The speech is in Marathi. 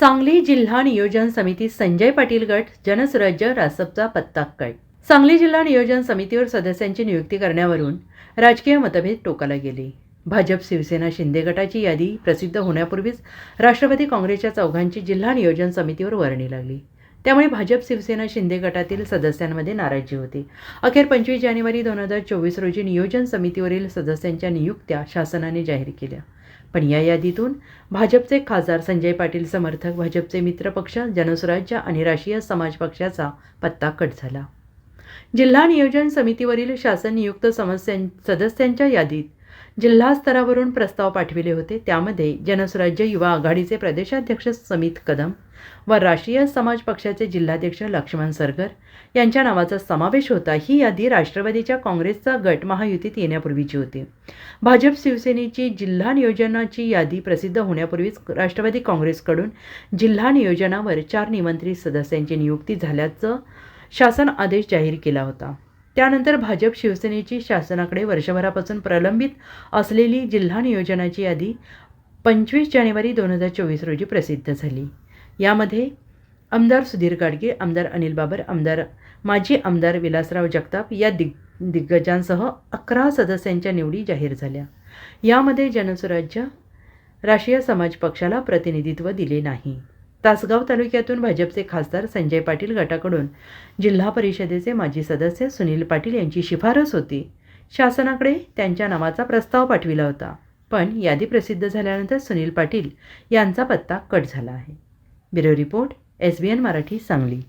सांगली जिल्हा नियोजन समिती संजय पाटील गट जनसुराज्य रासपचा पत्ता गट सांगली जिल्हा नियोजन समितीवर सदस्यांची नियुक्ती करण्यावरून राजकीय मतभेद टोकाला गेले. भाजप शिवसेना शिंदे गटाची यादी प्रसिद्ध होण्यापूर्वीच राष्ट्रवादी काँग्रेसच्या चौघांची जिल्हा नियोजन समितीवर वर्णी लागली. त्यामुळे भाजप शिवसेना शिंदे गटातील सदस्यांमध्ये नाराजी होती. अखेर पंचवीस जानेवारी दोन हजार चोवीस रोजी नियोजन समितीवरील सदस्यांच्या नियुक्त्या शासनाने जाहीर केल्या. पण या यादीतून भाजपचे खासदार संजय पाटील समर्थक भाजपचे मित्रपक्ष जनसुराज्य आणि राष्ट्रीय समाज पक्षाचा पत्ता कट झाला. जिल्हा नियोजन समितीवरील शासन नियुक्त समस्यां सदस्यांच्या यादीत जिल्हा स्तरावरून प्रस्ताव पाठविले होते. त्यामध्ये जनसुराज्य युवा आघाडीचे प्रदेशाध्यक्ष समित कदम व राष्ट्रीय समाज पक्षाचे जिल्हाध्यक्ष लक्ष्मण सरगर यांच्या नावाचा समावेश होता. ही यादी राष्ट्रवादीच्या काँग्रेसचा गट महायुतीत येण्यापूर्वीची होती. भाजप शिवसेनेची जिल्हा नियोजनाची यादी प्रसिद्ध होण्यापूर्वीच राष्ट्रवादी काँग्रेसकडून जिल्हा नियोजनावर चार निमंत्रित सदस्यांची नियुक्ती झाल्याचं शासन आदेश जाहीर केला होता. त्यानंतर भाजप शिवसेनेची शासनाकडे वर्षभरापासून प्रलंबित असलेली जिल्हा नियोजनाची यादी पंचवीस जानेवारी दोन हजार चोवीस रोजी प्रसिद्ध झाली. यामध्ये आमदार सुधीर गाडगे आमदार अनिल बाबर आमदार माजी आमदार विलासराव जगताप या दिग् दिग्गजांसह अकरा सदस्यांच्या निवडी जाहीर झाल्या. यामध्ये जनसुराज्य राष्ट्रीय समाज पक्षाला प्रतिनिधित्व दिले नाही. तासगाव तालुक्यातून भाजपचे खासदार संजय पाटील गटाकडून जिल्हा परिषदेचे माजी सदस्य सुनील पाटील यांची शिफारस होती. शासनाकडे त्यांच्या नावाचा प्रस्ताव पाठविला होता. पण यादी प्रसिद्ध झाल्यानंतर सुनील पाटील यांचा पत्ता कट झाला आहे. Bureau report S B N Marathi Sangli.